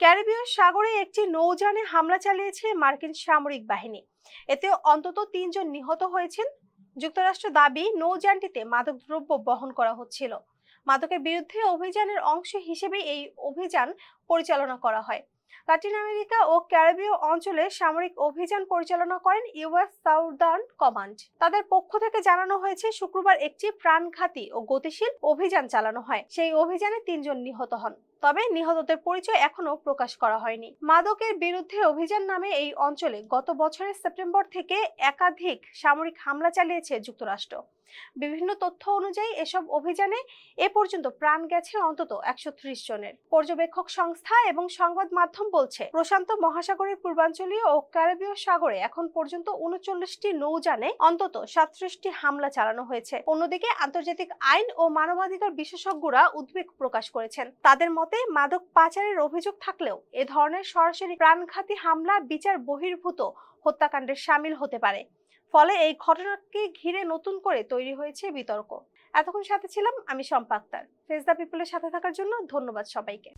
ক্যারিবীয় সাগরে একটি নৌযানে হামলা চালিয়েছে মার্কিন সামরিক বাহিনী। এতে অন্তত তিনজন নিহত হয়েছেন। যুক্তরাষ্ট্র দাবি, নৌযানটিতে মাদকদ্রব্য বহন করা হচ্ছিল। মাদকের বিরুদ্ধে অভিযানের অংশ হিসেবে এই অভিযান পরিচালনা করা হয়। লাতিন আমেরিকা ও ক্যারিবীয় অঞ্চলে সামরিক অভিযান পরিচালনা করেন ইউএস সাউদার্ন কমান্ড। তাদের পক্ষ থেকে জানানো হয়েছে, শুক্রবার একটি প্রাণঘাতী ও গতিশীল অভিযান চালানো হয়। সেই অভিযানে তিনজন নিহত হন। তবে নিহতদের পরিচয় এখনও প্রকাশ করা হয়নি। মাদকের বিরুদ্ধে অভিযান নামে এই অঞ্চলে গত বছরের সেপ্টেম্বর থেকে একাধিক সামরিক হামলা চালিয়েছে যুক্তরাষ্ট্র। বিভিন্ন তথ্য অনুযায়ী এসব অভিযানে এ পর্যন্ত প্রাণ গেছে অন্তত একশো ত্রিশ জনের। পর্যবেক্ষক সংস্থা এবং সংবাদ মাধ্যম বলছে, প্রশান্ত মহাসাগরের পূর্বাঞ্চলীয় ও ক্যারিবীয় সাগরে এখন পর্যন্ত উনচল্লিশটি নৌযানে অন্তত সাতত্রিশটি হামলা চালানো হয়েছে। অন্যদিকে আন্তর্জাতিক আইন ও মানবাধিকার বিশেষজ্ঞরা উদ্বেগ প্রকাশ করেছেন। তাদের মতে মাদক পাচারের অভিযোগ থাকলেও এ ধরনের সরাসরি প্রাণঘাতী হামলা বিচার বহির্ভূত হত্যাকাণ্ডে সামিল হতে পারে। ফলে এই ঘটনাকে ঘিরে নতুন করে তৈরি হয়েছে বিতর্ক। এতক্ষণ সাথে ছিলাম আমি সম্পাক্তার ফেজদা পিপলের সাথে থাকার জন্য ধন্যবাদ সবাইকে।